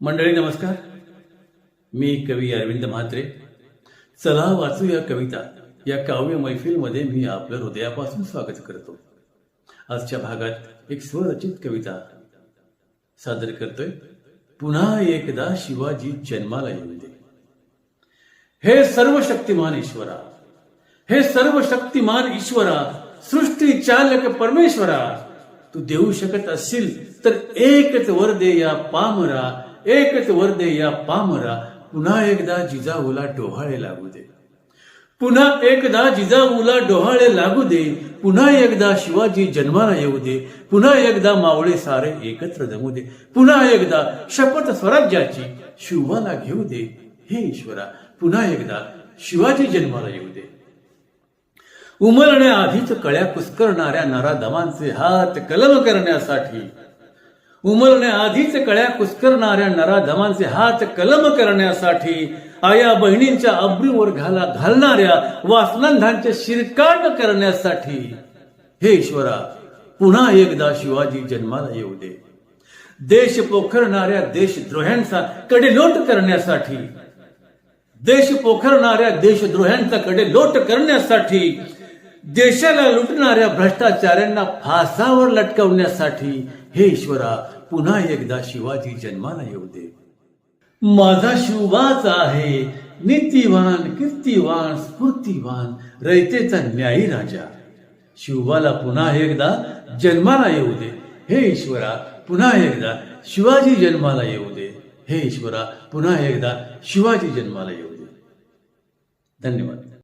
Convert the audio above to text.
मंडळी नमस्कार. मी कवी अरविंद म्हात्रे. चला वाचू या कविता. या काव्य मैफिलमध्ये मी आपलं हृदयापासून स्वागत करतो. आजच्या भागात एक स्वरचित कविता सादर करतोय. पुन्हा एकदा शिवाजी जन्माला येऊ दे. हे सर्व शक्तिमान ईश्वरा हे सर्व शक्तिमान ईश्वरा सृष्टी चालक परमेश्वरा तू देऊ शकत असशील तर एकच वर दे या पामरा एकच वर दे या पामरा पुन्हा एकदा जिजाऊला डोहाळे लागू दे. पुन्हा एकदा जिजाऊला डोहाळे लागू दे पुन्हा एकदा शिवाजी जन्माला येऊ दे पुन्हा एकदा मावळे सारे एकत्र जमू दे पुन्हा एकदा शपथ स्वराज्याची शिवाला घेऊ दे हे ईश्वरा पुन्हा एकदा शिवाजी जन्माला येऊ दे. उमलण्याआधीच कळ्या कुस्करणाऱ्या नराधमांचे हात कलम करण्यासाठी उमलण्याआधीच कळ्या कुस्करणाऱ्या नराधमांचे हात कलम करण्यासाठी आया बहिणींच्या अब्रूवर घाला घालणाऱ्या वासनंधांचे शिरकाट करण्यासाठी. हे ईश्वरा पुन्हा एकदा शिवाजी जन्माला येऊ दे. देश पोखरणाऱ्या देशद्रोह्यांचा कडेलोट करण्यासाठी. देश पोखरणाऱ्या देशद्रोह्यांचा कडे लोट करण्यासाठी देशाला लुटणाऱ्या भ्रष्टाचार्यांना फासावर लटकवण्यासाठी हे ईश्वरा पुन्हा एकदा शिवाजी जन्माला येऊ दे. माझा शिवाच आहे नीतिवान कीर्तिवान स्फूर्तिवान रयतेचा न्यायी राजा. शिवबाला पुन्हा एकदा जन्माला येऊ दे. हे ईश्वरा पुन्हा एकदा शिवाजी जन्माला येऊ दे. हे ईश्वरा पुन्हा एकदा शिवाजी जन्माला येऊ दे. धन्यवाद.